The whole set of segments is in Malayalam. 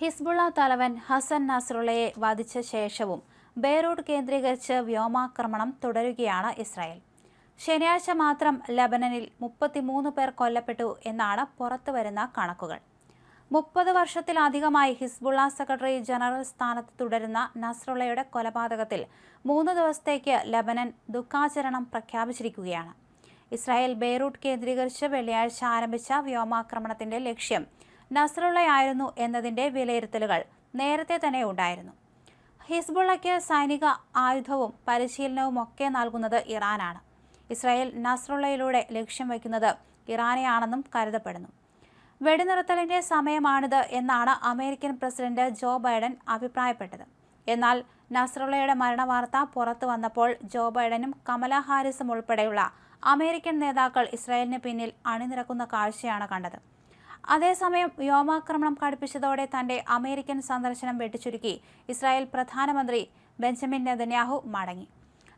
ഹിസ്ബുള്ള തലവൻ ഹസൻ നസ്രുള്ളയെ വധിച്ച ശേഷവും ബെയ്റൂട്ട് കേന്ദ്രീകരിച്ച് വ്യോമാക്രമണം തുടരുകയാണ് ഇസ്രായേൽ. ശനിയാഴ്ച മാത്രം ലബനനിൽ മുപ്പത്തിമൂന്ന് പേർ കൊല്ലപ്പെട്ടു എന്നാണ് പുറത്തുവരുന്ന കണക്കുകൾ. മുപ്പത് വർഷത്തിലധികമായി ഹിസ്ബുള്ള സെക്രട്ടറി ജനറൽ സ്ഥാനത്ത് തുടരുന്ന നസ്രുള്ളയുടെ കൊലപാതകത്തിൽ മൂന്ന് ദിവസത്തേക്ക് ലബനൻ ദുഃഖാചരണം പ്രഖ്യാപിച്ചിരിക്കുകയാണ്. ഇസ്രായേൽ ബെയ്റൂട്ട് കേന്ദ്രീകരിച്ച് വെള്ളിയാഴ്ച ആരംഭിച്ച വ്യോമാക്രമണത്തിന്റെ ലക്ഷ്യം നസ്രുള്ളയായിരുന്നു എന്നതിന്റെ വിലയിരുത്തലുകൾ നേരത്തെ തന്നെ ഉണ്ടായിരുന്നു. ഹിസ്ബുള്ളയ്ക്ക് സൈനിക ആയുധവും പരിശീലനവും ഒക്കെ നൽകുന്നത് ഇറാനാണ്. ഇസ്രായേൽ നസ്രുള്ളയിലൂടെ ലക്ഷ്യം വയ്ക്കുന്നത് ഇറാനെയാണെന്നും കരുതപ്പെടുന്നു. വെടിനിർത്തലിന്റെ സമയമാണിത് എന്നാണ് അമേരിക്കൻ പ്രസിഡന്റ് ജോ ബൈഡൻ അഭിപ്രായപ്പെട്ടത്. എന്നാൽ നസ്രുള്ളയുടെ മരണവാർത്ത പുറത്തു വന്നപ്പോൾ ജോ ബൈഡനും കമല ഹാരിസും ഉൾപ്പെടെയുള്ള അമേരിക്കൻ നേതാക്കൾ ഇസ്രായേലിന് പിന്നിൽ അണിനിരക്കുന്ന കാഴ്ചയാണ് കണ്ടത്. അതേസമയം വ്യോമാക്രമണം കടുപ്പിച്ചതോടെ തന്റെ അമേരിക്കൻ സന്ദർശനം വെട്ടിച്ചുരുക്കി ഇസ്രായേൽ പ്രധാനമന്ത്രി ബെഞ്ചമിൻ നെതന്യാഹു മടങ്ങി.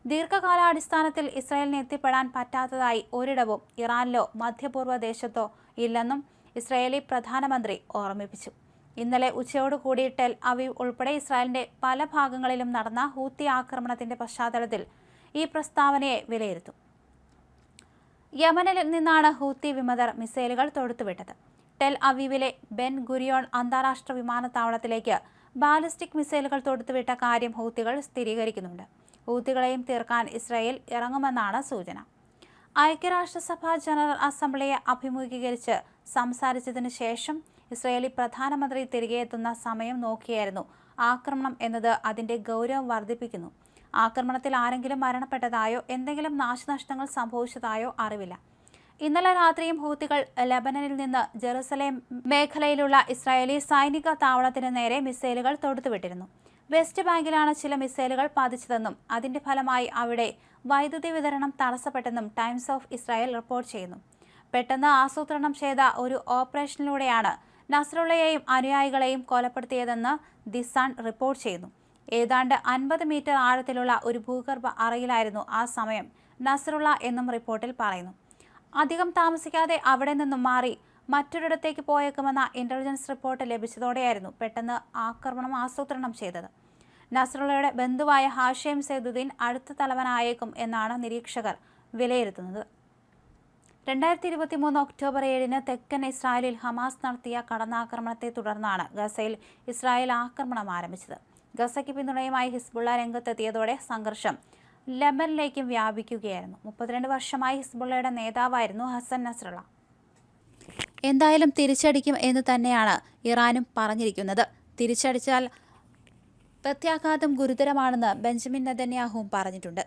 ദീർഘകാലാടിസ്ഥാനത്തിൽ ഇസ്രായേലിനെ എത്തിപ്പെടാൻ പറ്റാത്തതായി ഒരിടവും ഇറാനിലോ മധ്യപൂർവ ദേശത്തോ ഇല്ലെന്നും ഇസ്രായേലി പ്രധാനമന്ത്രി ഓർമ്മിപ്പിച്ചു. ഇന്നലെ ഉച്ചയോടുകൂടി ടെൽ അവീവ് ഉൾപ്പെടെ ഇസ്രായേലിന്റെ പല ഭാഗങ്ങളിലും നടന്ന ഹൂത്തി ആക്രമണത്തിന്റെ പശ്ചാത്തലത്തിൽ ഈ പ്രസ്താവനയെ വിലയിരുത്തും. യമനിൽ നിന്നാണ് ഹൂത്തി വിമതർ മിസൈലുകൾ തൊടുത്തുവിട്ടത്. ടെൽ അവീവിലെ ബെൻ ഗുരിയോൺ അന്താരാഷ്ട്ര വിമാനത്താവളത്തിലേക്ക് ബാലിസ്റ്റിക് മിസൈലുകൾ തൊടുത്തുവിട്ട കാര്യം ഹൂത്തികൾ സ്ഥിരീകരിക്കുന്നുണ്ട്. ഹൂത്തികളെയും തീർക്കാൻ ഇസ്രായേൽ ഇറങ്ങുമെന്നാണ് സൂചന. ഐക്യരാഷ്ട്രസഭ ജനറൽ അസംബ്ലിയെ അഭിമുഖീകരിച്ച് സംസാരിച്ചതിനു ശേഷം ഇസ്രായേലി പ്രധാനമന്ത്രി തിരികെ എത്തുന്ന സമയം നോക്കിയായിരുന്നു ആക്രമണം എന്നത് അതിന്റെ ഗൗരവം വർദ്ധിപ്പിക്കുന്നു. ആക്രമണത്തിൽ ആരെങ്കിലും മരണപ്പെട്ടതായോ എന്തെങ്കിലും നാശനഷ്ടങ്ങൾ സംഭവിച്ചതായോ അറിവില്ല. ഇന്നലെ രാത്രിയും ഹൂത്തികൾ ലബനനിൽ നിന്ന് ജെറുസലേം മേഖലയിലുള്ള ഇസ്രായേലി സൈനിക താവളത്തിന് നേരെ മിസൈലുകൾ തൊടുത്തുവിട്ടിരുന്നു. വെസ്റ്റ് ബാങ്കിലാണ് ചില മിസൈലുകൾ പതിച്ചതെന്നും അതിന്റെ ഫലമായി അവിടെ വൈദ്യുതി വിതരണം തടസ്സപ്പെട്ടെന്നും ടൈംസ് ഓഫ് ഇസ്രായേൽ റിപ്പോർട്ട് ചെയ്യുന്നു. പെട്ടെന്ന് ആസൂത്രണം ചെയ്ത ഒരു ഓപ്പറേഷനിലൂടെയാണ് നസ്രുള്ളയെയും അനുയായികളെയും കൊലപ്പെടുത്തിയതെന്ന് ദി സൺ റിപ്പോർട്ട് ചെയ്യുന്നു. ഏതാണ്ട് അൻപത് മീറ്റർ ആഴത്തിലുള്ള ഒരു ഭൂഗർഭ അറയിലായിരുന്നു ആ സമയം നസ്രുള്ള എന്നും റിപ്പോർട്ടിൽ പറയുന്നു. അധികം താമസിക്കാതെ അവിടെ നിന്നും മാറി മറ്റൊരിടത്തേക്ക് പോയേക്കുമെന്ന ഇന്റലിജൻസ് റിപ്പോർട്ട് ലഭിച്ചതോടെയായിരുന്നു പെട്ടെന്ന് ആക്രമണം ആസൂത്രണം ചെയ്തത്. നസ്രുള്ളയുടെ ബന്ധുവായ ഹാഷിം സൈദുദ്ദീൻ അടുത്ത തലവനായേക്കും എന്നാണ് നിരീക്ഷകർ വിലയിരുത്തുന്നത്. രണ്ടായിരത്തി ഇരുപത്തി മൂന്ന് ഒക്ടോബർ ഏഴിന് തെക്കൻ ഇസ്രായേലിൽ ഹമാസ് നടത്തിയ കടന്നാക്രമണത്തെ തുടർന്നാണ് ഗസയിൽ ഇസ്രായേൽ ആക്രമണം ആരംഭിച്ചത്. ഗസയ്ക്ക് പിന്തുണയുമായി ഹിസ്ബുള്ള രംഗത്തെത്തിയതോടെ സംഘർഷം ലെബനിലേക്കും വ്യാപിക്കുകയായിരുന്നു. മുപ്പത്തിരണ്ട് വർഷമായി ഹിസ്ബുള്ളയുടെ നേതാവായിരുന്നു ഹസൻ നസ്രള എന്തായാലും തിരിച്ചടിക്കും എന്ന് തന്നെയാണ് ഇറാനും പറഞ്ഞിരിക്കുന്നത്. തിരിച്ചടിച്ചാൽ പ്രത്യാഘാതം ഗുരുതരമാണെന്ന് ബെഞ്ചമിൻ നദന്യാഹുവും പറഞ്ഞിട്ടുണ്ട്.